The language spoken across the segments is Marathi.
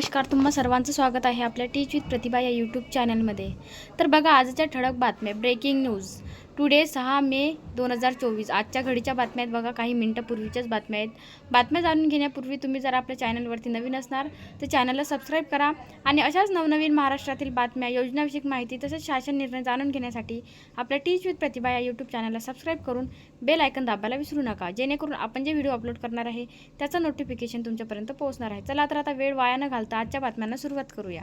नमस्कार तुम्हा सर्वांचं स्वागत आहे आपल्या टीच विथ प्रतिभा या यूट्यूब चॅनलमध्ये तर बघा आजच्या ठळक बातम्या ब्रेकिंग न्यूज टुडे सहा मे दोन हजार चोवीस. आजच्या घडीच्या बातम्या आहेत बघा काही मिनटं पूर्वीच्याच बातम्या आहेत. बातम्या जाणून घेण्यापूर्वी तुम्ही जर आपल्या चॅनलवरती नवीन असणार तर चॅनलला सबस्क्राईब करा आणि अशाच नवनवीन महाराष्ट्रातील बातम्या योजनाविषयक माहिती तसेच शासन निर्णय जाणून घेण्यासाठी आपल्या टीच विथ प्रतिभा या यूट्यूब चॅनलला सबस्क्राईब करून बेल आयकन दाबायला विसरू नका. जेणेकरून आपण जे व्हिडिओ अपलोड करणार आहे त्याचं नोटिफिकेशन तुमच्यापर्यंत पोहोचणार आहे. चला तर आता वेळ वाया न घालता आजच्या बातम्यांना सुरुवात करूया.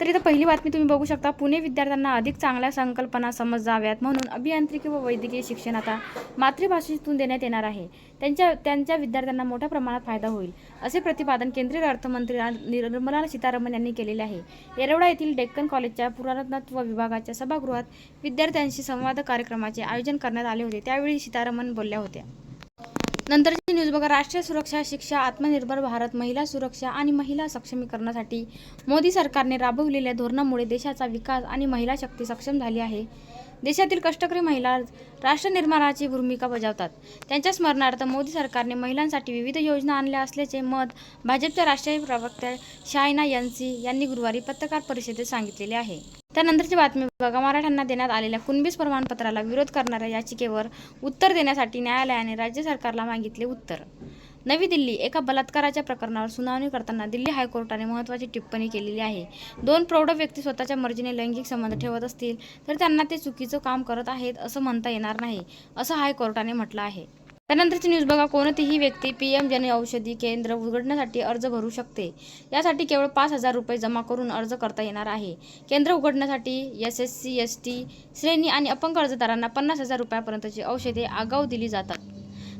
तर इथं पहिली बातमी तुम्ही बघू शकता. पुणे विद्यार्थ्यांना अधिक चांगल्या संकल्पना समजाव्यात म्हणून अभियांत्रिकी व वैद्यकीय शिक्षण आता मातृभाषेतून देण्यात येणार आहे. त्यांच्या त्यांच्या विद्यार्थ्यांना मोठ्या प्रमाणात फायदा होईल असे प्रतिपादन केंद्रीय अर्थमंत्री निर्मला सीतारामन यांनी केलेले आहे. येरवडा येथील डेक्कन कॉलेजच्या पुरातत्व विभागाच्या सभागृहात विद्यार्थ्यांशी संवाद कार्यक्रमाचे आयोजन करण्यात आले होते. त्यावेळी सीतारामन बोलल्या होत्या. नंतरची न्यूज बघा राष्ट्रीय सुरक्षा शिक्षा आत्मनिर्भर भारत महिला सुरक्षा आणि महिला सक्षमीकरणासाठी मोदी सरकारने राबवलेल्या धोरणामुळे देशाचा विकास आणि महिला शक्ती सक्षम झाली आहे. देशातील कष्टकरी महिला राष्ट्रनिर्माणाची भूमिका बजावतात. त्यांच्या स्मरणार्थ मोदी सरकारने महिलांसाठी विविध योजना आणल्या असल्याचे मत भाजपच्या राष्ट्रीय प्रवक्त्या शायना यांसी यांनी गुरुवारी पत्रकार परिषदेत सांगितलेले आहे. त्यानंतरची बातमी बघा. मराठ्यांना देण्यात आलेल्या कुणबीस प्रमाणपत्राला विरोध करणाऱ्या याचिकेवर उत्तर देण्यासाठी न्यायालयाने राज्य सरकारला मागितले उत्तर. नवी दिल्ली एका बलात्काराच्या प्रकरणावर सुनावणी करताना दिल्ली हायकोर्टाने महत्त्वाची टिप्पणी केलेली आहे. दोन प्रौढ व्यक्ती स्वतःच्या मर्जीने लैंगिक संबंध ठेवत असतील तर त्यांना ते चुकीचं काम करत आहेत असं म्हणता येणार नाही असं हायकोर्टाने म्हटलं आहे. त्यानंतरची न्यूज बघा कोणतीही व्यक्ती पी एम जन औषधी केंद्र उघडण्यासाठी अर्ज भरू शकते. यासाठी केवळ पाच हजार रुपये जमा करून अर्ज करता येणार आहे. केंद्र उघडण्यासाठी S S C S T श्रेणी आणि अपंग अर्जदारांना पन्नास हजार रुपयापर्यंतची औषधे आगाऊ दिली जातात.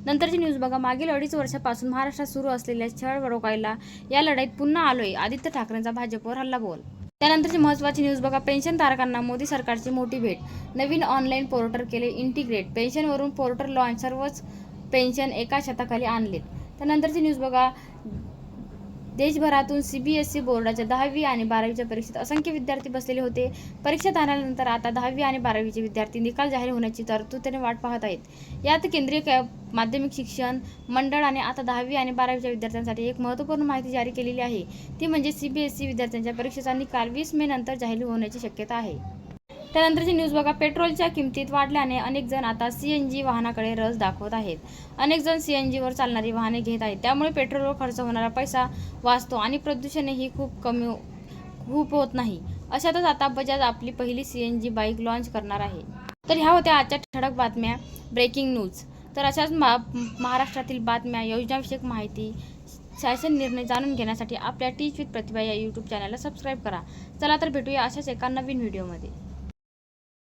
नंतरची न्यूज बघा मागील अडीच वर्षापासून महाराष्ट्रात सुरू असलेल्या छळ रोखायला या लढाईत पुन्हा आलोय आदित्य ठाकरेंचा भाजपवर हल्ला बोल. त्यानंतरची महत्त्वाची न्यूज बघा पेन्शन धारकांना मोदी सरकारची मोठी भेट. नवीन ऑनलाईन पोर्टल केले इंटिग्रेट. पेन्शनवरून पोर्टल लॉन्च सर्वच पेन्शन एका शताखाली आणलेत. त्यानंतरची न्यूज बघा. देशभरातून सी बी एस ई बोर्डाच्या दहावी आणि बारावीच्या परीक्षेत असंख्य विद्यार्थी बसलेले होते. परीक्षा झाल्यानंतर आता दहावी आणि बारावीचे विद्यार्थी निकाल जाहीर होण्याची तरतूद वाट पाहत आहेत. यात केंद्रीय माध्यमिक शिक्षण मंडळ आणि आता दहावी आणि बारावीच्या विद्यार्थ्यांसाठी एक महत्त्वपूर्ण माहिती जारी केलेली आहे. ती म्हणजे सी बी एस ई विद्यार्थ्यांच्या परीक्षेचा निकाल वीस मे नंतर जाहीर होण्याची शक्यता आहे. त्यानंतरची न्यूज बघा. पेट्रोलच्या किमतीत वाढल्याने अनेक जण आता सी एन जी वाहनाकडे रस दाखवत आहेत. अनेक जण सी एन जीवर चालणारी वाहने घेत आहेत. त्यामुळे पेट्रोलवर खर्च होणारा पैसा वाचतो आणि प्रदूषणही खूप कमी हो, खूप होत नाही. अशातच आता बजाज आपली पहिली C N G bike launch करणार आहे. तर ह्या होत्या आजच्या ठळक बातम्या. Breaking news. तर अशाच मा महाराष्ट्रातील बातम्या योजनाविषयक माहिती शासन निर्णय जाणून घेण्यासाठी आपल्या टीच विथ प्रतिभा या यूट्यूब चॅनलला सबस्क्राईब करा. चला तर भेटूया अशाच एका नवीन व्हिडिओमध्ये